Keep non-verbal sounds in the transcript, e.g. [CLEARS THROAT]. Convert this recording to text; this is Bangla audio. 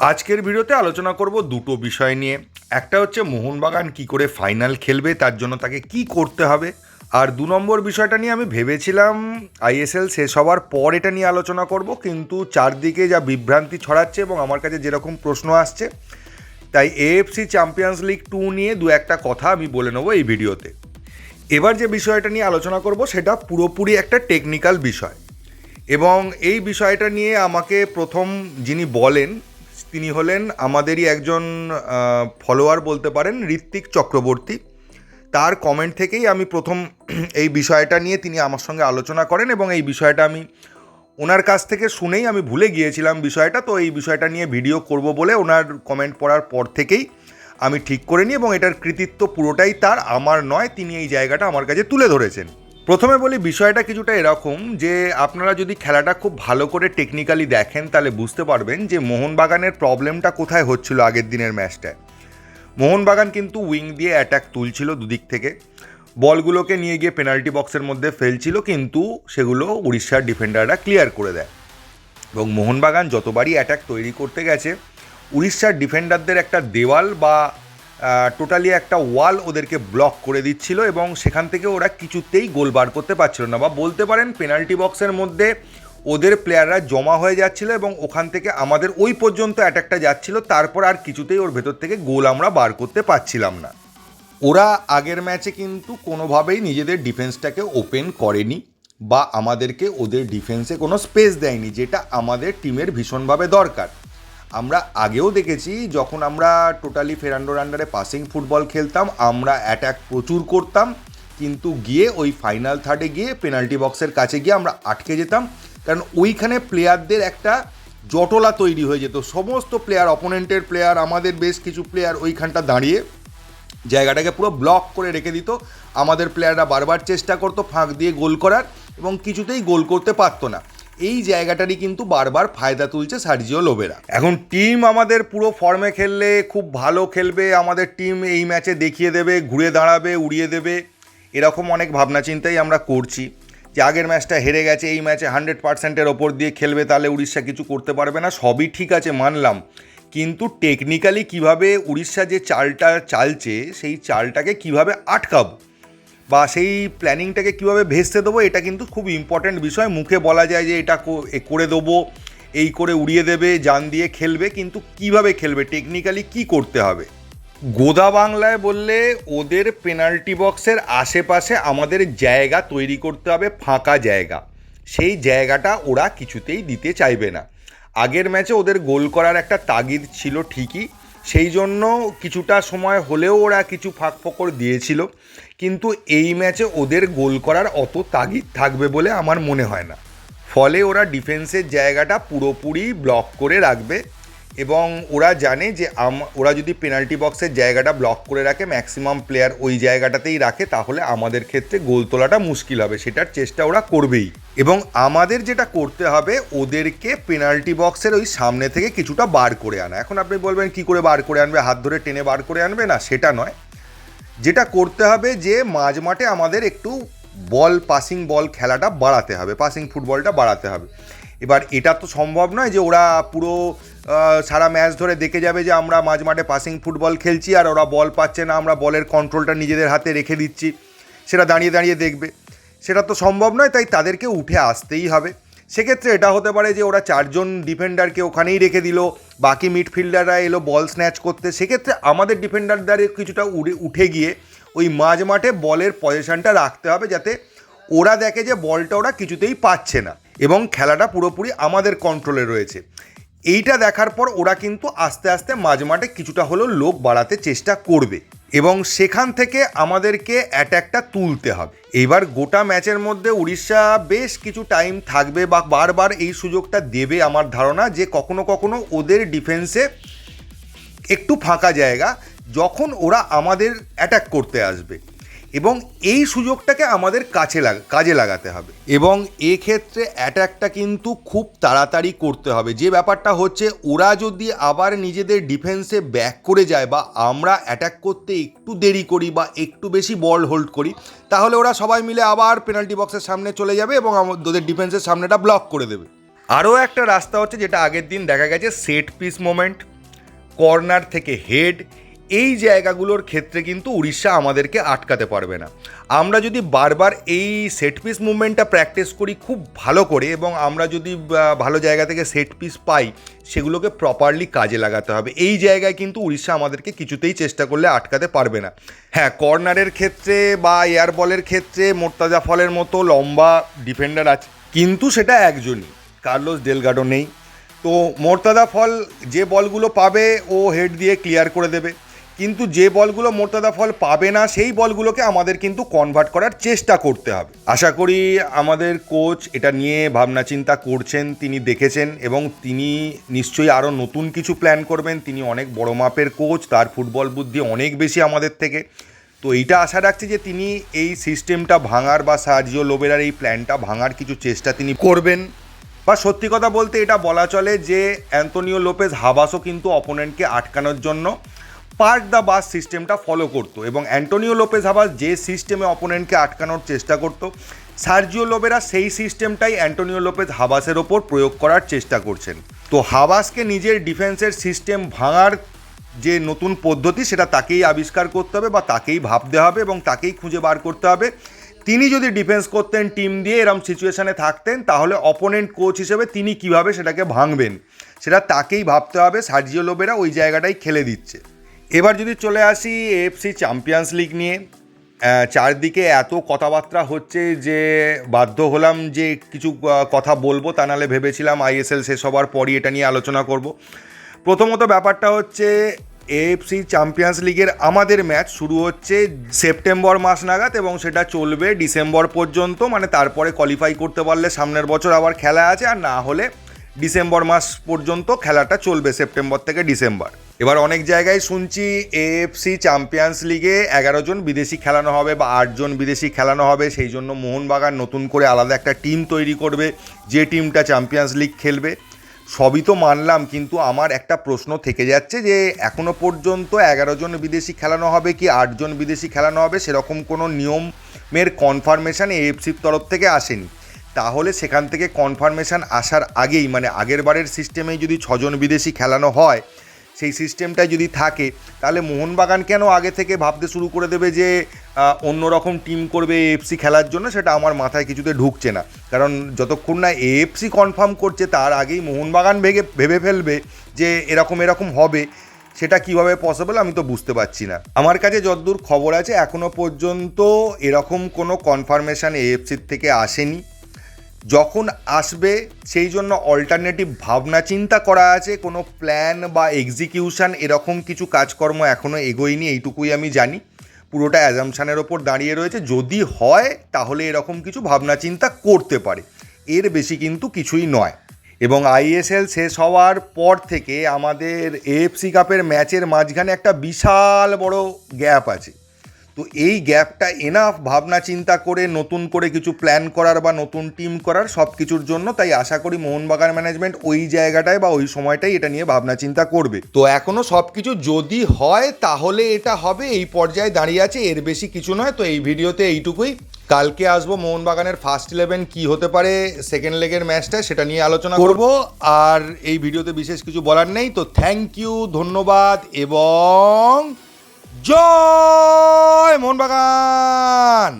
আজকের ভিডিওতে আলোচনা করব দুটো বিষয় নিয়ে। একটা হচ্ছে মোহনবাগান কি করে ফাইনাল খেলবে, তার জন্য তাকে কি করতে হবে। আর দু নম্বর বিষয়টা নিয়ে আমি ভেবেছিলাম আইএসএল শেষ হওয়ার পর এটা নিয়ে আলোচনা করব, কিন্তু চারদিকে যা বিভ্রান্তি ছড়াচ্ছে এবং আমার কাছে যেরকম প্রশ্ন আসছে, তাই এএফসি চ্যাম্পিয়ন্স লিগ টু নিয়ে দু একটা কথা আমি বলে নেব এই ভিডিওতে। এবার যে বিষয়টা নিয়ে আলোচনা করব সেটা পুরোপুরি একটা টেকনিক্যাল বিষয়। এবং এই বিষয়টা নিয়ে আমাকে প্রথম যিনি বলেন তিনি হলেন আমাদেরই একজন ফলোয়ার বলতে পারেন, ঋত্বিক চক্রবর্তী। তার কমেন্ট থেকেই আমি প্রথম [CLEARS THROAT] এই বিষয়টা নিয়ে তিনি আমার সঙ্গে আলোচনা করেন এবং এই বিষয়টা আমি ওনার কাছ থেকে শুনেই আমি ভুলে গিয়েছিলাম বিষয়টা। তো এই বিষয়টা নিয়ে ভিডিও করব বলে ওনার কমেন্ট পড়ার পর থেকেই আমি ঠিক করে নিই এবং এটার কৃতিত্ব পুরোটাই তার, আমার নয়। তিনি এই জায়গাটা আমার কাছে তুলে ধরেছেন। প্রথমে বলি বিষয়টা কিছুটা এরকম যে আপনারা যদি খেলাটা খুব ভালো করে টেকনিক্যালি দেখেন, তাহলে বুঝতে পারবেন যে মোহনবাগানের প্রবলেমটা কোথায় হচ্ছিল আগের দিনের ম্যাচটায় মোহনবাগান কিন্তু উইং দিয়ে অ্যাটাক তুলছিল দুদিক থেকে। বলগুলোকে নিয়ে গিয়ে পেনাল্টি বক্সের মধ্যে ফেলছিল, কিন্তু সেগুলো উড়িষ্যার ডিফেন্ডাররা ক্লিয়ার করে দেয়। এবং মোহনবাগান যতবারই অ্যাটাক তৈরি করতে গেছে, উড়িষ্যার ডিফেন্ডারদের একটা দেওয়াল বা টোটালি একটা ওয়াল ওদেরকে ব্লক করে দিচ্ছিল এবং সেখান থেকে ওরা কিছুতেই গোল বার করতে পারছিল না বা বলতে পারেন পেনাল্টি বক্সের মধ্যে ওদের প্লেয়াররা জমা হয়ে যাচ্ছিল এবং ওখান থেকে আমাদের ওই পর্যন্ত অ্যাটাকটা যাচ্ছিল, তারপর আর কিছুতেই ওর ভেতর থেকে গোল আমরা বার করতে পারছিলাম না। ওরা আগের ম্যাচে কিন্তু কোনোভাবেই নিজেদের ডিফেন্সটাকে ওপেন করেনি বা আমাদেরকে ওদের ডিফেন্সে কোনো স্পেস দেয়নি, যেটা আমাদের টিমের ভীষণভাবে দরকার। আমরা আগেও দেখেছি, যখন আমরা টোটালি ফেরান্ডোর আন্ডারে পাসিং ফুটবল খেলতাম, আমরা অ্যাট্যাক প্রচুর করতাম, কিন্তু গিয়ে ওই ফাইনাল থার্ডে গিয়ে পেনাল্টি বক্সের কাছে গিয়ে আমরা আটকে যেতাম। কারণ ওইখানে প্লেয়ারদের একটা জটলা তৈরি হয়ে যেত। সমস্ত প্লেয়ার অপোনেন্টের প্লেয়ার আমাদের বেশ কিছু প্লেয়ার ওইখানটা দাঁড়িয়ে জায়গাটাকে পুরো ব্লক করে রেখে দিত। আমাদের প্লেয়াররা বারবার চেষ্টা করতো ফাঁক দিয়ে গোল করার, এবং কিছুতেই গোল করতে পারতো না। এই জায়গাটারই কিন্তু বারবার ফায়দা তুলছে সার্জিও লোবেরা। এখন টিম আমাদের পুরো ফর্মে খেললে, খুব ভালো খেলবে, আমাদের টিম এই ম্যাচে দেখিয়ে দেবে, ঘুরে দাঁড়াবে, উড়িয়ে দেবে, এরকম অনেক ভাবনা চিন্তাই আমরা করছি। যে আগের ম্যাচটা হেরে গেছে, এই ম্যাচে হান্ড্রেড পার্সেন্টের ওপর দিয়ে খেলবে, তাহলে উড়িষ্যা কিছু করতে পারবে না, সবই ঠিক আছে, মানলাম। কিন্তু টেকনিক্যালি কীভাবে উড়িষ্যা যে চালটা চালছে, সেই চালটাকে কীভাবে আটকাবো? বা সেই প্ল্যানিংটাকে কীভাবে ভেস্তে দেবো, এটা কিন্তু খুব ইম্পর্ট্যান্ট বিষয়। মুখে বলা যায় যে এটা করে দেবো, এই করে উড়িয়ে দেবে, জান দিয়ে খেলবে, কিন্তু কীভাবে খেলবে টেকনিক্যালি কি করতে হবে? গোদা বাংলায় বললে ওদের পেনাল্টি বক্সের আশেপাশে আমাদের জায়গা তৈরি করতে হবে, ফাঁকা জায়গা। সেই জায়গাটা ওরা কিছুতেই দিতে চাইবে না। আগের ম্যাচে ওদের গোল করার একটা তাগিদ ছিল ঠিকই সেই জন্য কিছুটা সময় হলেও ওরা কিছু ফাঁক ফকর দিয়েছিল। কিন্তু এই ম্যাচে ওদের গোল করার অত তাগিদ থাকবে বলে আমার মনে হয় না। ফলে ওরা ডিফেন্সের জায়গাটা পুরোপুরি ব্লক করে রাখবে। এবং ওরা জানে যে ওরা যদি পেনাল্টি বক্সের জায়গাটা ব্লক করে রাখে ম্যাক্সিমাম প্লেয়ার ওই জায়গাটাতেই রাখে, তাহলে আমাদের ক্ষেত্রে গোল তোলাটা মুশকিল হবে। সেটার চেষ্টা ওরা করবেই। এবং আমাদের যেটা করতে হবে, ওদেরকে পেনাল্টি বক্সের ওই সামনে থেকে কিছুটা বার করে আনা। এখন আপনি বলবেন, কি করে বার করে আনবে? হাত ধরে টেনে বার করে আনবে? না, সেটা নয়। যেটা করতে হবে যে, মাঝ মাঠে আমাদের একটু বল পাসিং বল খেলাটা বাড়াতে হবে পাসিং ফুটবলটা বাড়াতে হবে। এবার এটা তো সম্ভব নয় যে ওরা পুরো সারা ম্যাচ ধরে দেখে যাবে যে আমরা মাঝ মাঠে পাসিং ফুটবল খেলছি আর ওরা বল পাচ্ছে না, আমরা বলের কন্ট্রোলটা নিজেদের হাতে রেখে দিচ্ছি। সেটা দাঁড়িয়ে দাঁড়িয়ে দেখবে। সেটা তো সম্ভব নয়, তাই তাদেরকে উঠে আসতেই হবে। সেক্ষেত্রে এটা হতে পারে যে ওরা চারজন ডিফেন্ডারকে ওখানেই রেখে দিল, বাকি মিডফিল্ডাররা এলো বল স্ন্যাচ করতে। সেক্ষেত্রে আমাদের ডিফেন্ডারদের কিছুটা উড়ে, উঠে গিয়ে ওই মাঝ মাঠে বলের পজিশনটা রাখতে হবে যাতে ওরা দেখে যে বলটা ওরা কিছুতেই পাচ্ছে না। এবং খেলাটা পুরোপুরি আমাদের কন্ট্রোলে রয়েছে। এইটা দেখার পর ওরা কিন্তু আস্তে আস্তে মাঝ মাঠে কিছুটা হলেও লোক বাড়াতে চেষ্টা করবে। এবং সেখান থেকে আমাদেরকে অ্যাট্যাকটা তুলতে হবে। এবার গোটা ম্যাচের মধ্যে উড়িষ্যা বেশ কিছু টাইম থাকবে বা বারবার এই সুযোগটা দেবে আমার ধারণা যে কখনো কখনো ওদের ডিফেন্সে একটু ফাঁকা জায়গা যখন ওরা আমাদের অ্যাটাক করতে আসবে। এবং এই সুযোগটাকে আমাদের কাছে লাগা, কাজে লাগাতে হবে। এবং এক্ষেত্রে অ্যাট্যাকটা কিন্তু খুব তাড়াতাড়ি করতে হবে। যে ব্যাপারটা হচ্ছে, ওরা যদি আবার নিজেদের ডিফেন্সে ব্যাক করে যায় বা আমরা অ্যাটাক করতে একটু দেরি করি বা একটু বেশি বল হোল্ড করি, তাহলে ওরা সবাই মিলে আবার পেনাল্টি বক্সের সামনে চলে যাবে এবং ওদের ডিফেন্সের সামনেটা ব্লক করে দেবে। আরও একটা রাস্তা হচ্ছে, যেটা আগের দিন দেখা গেছে সেট পিস মোমেন্ট কর্নার থেকে হেড এই জায়গাগুলোর ক্ষেত্রে কিন্তু উড়িষ্যা আমাদেরকে আটকাতে পারবে না। আমরা যদি বারবার এই সেট পিস মুভমেন্টটা প্র্যাকটিস করি খুব ভালো করে এবং আমরা যদি ভালো জায়গা থেকে সেট পিস পাই, সেগুলোকে প্রপারলি কাজে লাগাতে হবে। এই জায়গায় কিন্তু উড়িষ্যা আমাদেরকে কিছুতেই চেষ্টা করলে আটকাতে পারবে না। হ্যাঁ কর্নারের ক্ষেত্রে বা এয়ার বলের ক্ষেত্রে মোর্তাজা ফলের মতো লম্বা ডিফেন্ডার আছে, কিন্তু সেটা একজনই, কার্লোস ডেলগাডো নেই। তো মোর্তাদা ফল যে বলগুলো পাবে, ও হেড দিয়ে ক্লিয়ার করে দেবে। কিন্তু যে বলগুলো মোর্তাদা ফল পাবে না, সেই বলগুলোকে আমাদের কিন্তু কনভার্ট করার চেষ্টা করতে হবে। আশা করি আমাদের কোচ এটা নিয়ে ভাবনা চিন্তা করছেন, তিনি দেখেছেন এবং তিনি নিশ্চয়ই আরও নতুন কিছু প্ল্যান করবেন। তিনি অনেক বড় মাপের কোচ তার ফুটবল বুদ্ধি অনেক বেশি আমাদের থেকে। তো এইটা আশা রাখছি যে তিনি এই সিস্টেমটা ভাঙার বা সার্জিও লোবেরার এই প্ল্যানটা ভাঙার কিছু চেষ্টা তিনি করবেন। বা সত্যি কথা বলতে এটা বলা চলে যে অ্যান্তোনিও লোপেজ হাবাসও কিন্তু অপোনেন্টকে আটকানোর জন্য পার্ক দ্য বাস সিস্টেমটা ফলো করতো এবং অ্যান্টোনিও লোপেজ হাবাস যে সিস্টেমে অপোনেন্টকে আটকানোর চেষ্টা করতো, সার্জিও লোবেরা সেই সিস্টেমটাই অ্যান্টোনিও লোপেজ হাবাসের ওপর প্রয়োগ করার চেষ্টা করছেন। তো হাবাসকে নিজের ডিফেন্সের সিস্টেম ভাঙার যে নতুন পদ্ধতি, সেটা তাকেই আবিষ্কার করতে হবে বা তাকেই ভাবতে হবে এবং তাকেই খুঁজে বার করতে হবে। তিনি যদি ডিফেন্স করতেন টিম দিয়ে, এরম সিচুয়েশানে থাকতেন, তাহলে অপোনেন্ট কোচ হিসেবে তিনি কীভাবে সেটাকে ভাঙবেন, সেটা তাকেই ভাবতে হবে। সার্জিও লোবেরা ওই জায়গাটাই খেলে দিচ্ছে। এবার যদি চলে আসি এএফসি চ্যাম্পিয়ন্স লিগ নিয়ে চারদিকে এত কথাবার্তা হচ্ছে যে বাধ্য হলাম যে কিছু কথা বলব, তা নাহলে ভেবেছিলাম আইএসএল শেষ হবার পরই এটা নিয়ে আলোচনা করব। প্রথমত ব্যাপারটা হচ্ছে এএফসি চ্যাম্পিয়ন্স লিগের আমাদের ম্যাচ শুরু হচ্ছে সেপ্টেম্বর মাস নাগাদ এবং সেটা চলবে ডিসেম্বর পর্যন্ত মানে তারপরে কোয়ালিফাই করতে পারলে সামনের বছর আবার খেলা আছে, আর না হলে ডিসেম্বর মাস পর্যন্ত খেলাটা চলবে সেপ্টেম্বর থেকে ডিসেম্বর। এবার অনেক জায়গায় শুনছি এএফসি চ্যাম্পিয়ন্স লিগে এগারো জন বিদেশি খেলানো হবে বা আটজন বিদেশি খেলানো হবে। সেই জন্য মোহনবাগান নতুন করে আলাদা একটা টিম তৈরি করবে, যে টিমটা চ্যাম্পিয়ন্স লিগ খেলবে। সবই তো মানলাম, কিন্তু আমার একটা প্রশ্ন থেকে যাচ্ছে যে, এখনও পর্যন্ত এগারো জন বিদেশি খেলানো হবে কি আটজন বিদেশি খেলানো হবে? সেরকম কোনো নিয়মের কনফার্মেশন এএফসির তরফ থেকে আসেনি। তাহলে সেখান থেকে কনফার্মেশন আসার আগেই মানে আগের বারের সিস্টেমেই যদি ছজন বিদেশি খেলানো হয় সেই সিস্টেমটাই যদি থাকে, তাহলে মোহনবাগান কেন আগে থেকে ভাবতে শুরু করে দেবে যে অন্যরকম টিম করবে এএফসি খেলার জন্য? সেটা আমার মাথায় কিছুতে ঢুকছে না। কারণ যতক্ষণ না এএফসি কনফার্ম করছে, তার আগেই মোহনবাগান ভেগে, ভেবে ফেলবে যে এরকম এরকম হবে। সেটা কীভাবে পসিবল আমি তো বুঝতে পারছি না। আমার কাছে যতদূর খবর আছে, এখনও পর্যন্ত এরকম কোনো কনফার্মেশন এএফসির থেকে আসেনি। যখন আসবে, সেই জন্য অল্টারনেটিভ ভাবনা চিন্তা করা আছে, কোনো প্ল্যান বা এক্সিকিউশন এরকম কিছু কাজকর্ম এখনও এগোয়নি, এইটুকুই আমি জানি। পুরোটা অ্যাজামশানের ওপর দাঁড়িয়ে রয়েছে। যদি হয়, তাহলে এরকম কিছু ভাবনা চিন্তা করতে পারে। এর বেশি কিন্তু কিছুই নয়। এবং আইএসএল শেষ হওয়ার পর থেকে আমাদের এএফসি কাপের ম্যাচের মাঝখানে একটা বিশাল বড় গ্যাপ আছে। তো এই গ্যাপটা এনাফ ভাবনা চিন্তা করে নতুন করে কিছু প্ল্যান করার বা নতুন টিম করার সব কিছুর জন্য তাই আশা করি মোহনবাগান ম্যানেজমেন্ট ওই জায়গাটায় বা ওই সময়টাই এটা নিয়ে ভাবনা চিন্তা করবে। তো এখনও সব কিছু যদি হয় তাহলে এটা হবে এই পর্যায়ে দাঁড়িয়ে আছে এর বেশি কিছু নয়। তো এই ভিডিওতে এইটুকুই। কালকে আসব মোহনবাগানের ফার্স্ট ইলেভেন কি হতে পারে সেকেন্ড লেগের ম্যাচটা সেটা নিয়ে আলোচনা করব। আর এই ভিডিওতে বিশেষ কিছু বলার নেই। তো থ্যাংক ইউ ধন্যবাদ এবং জয় মোহনবাগান।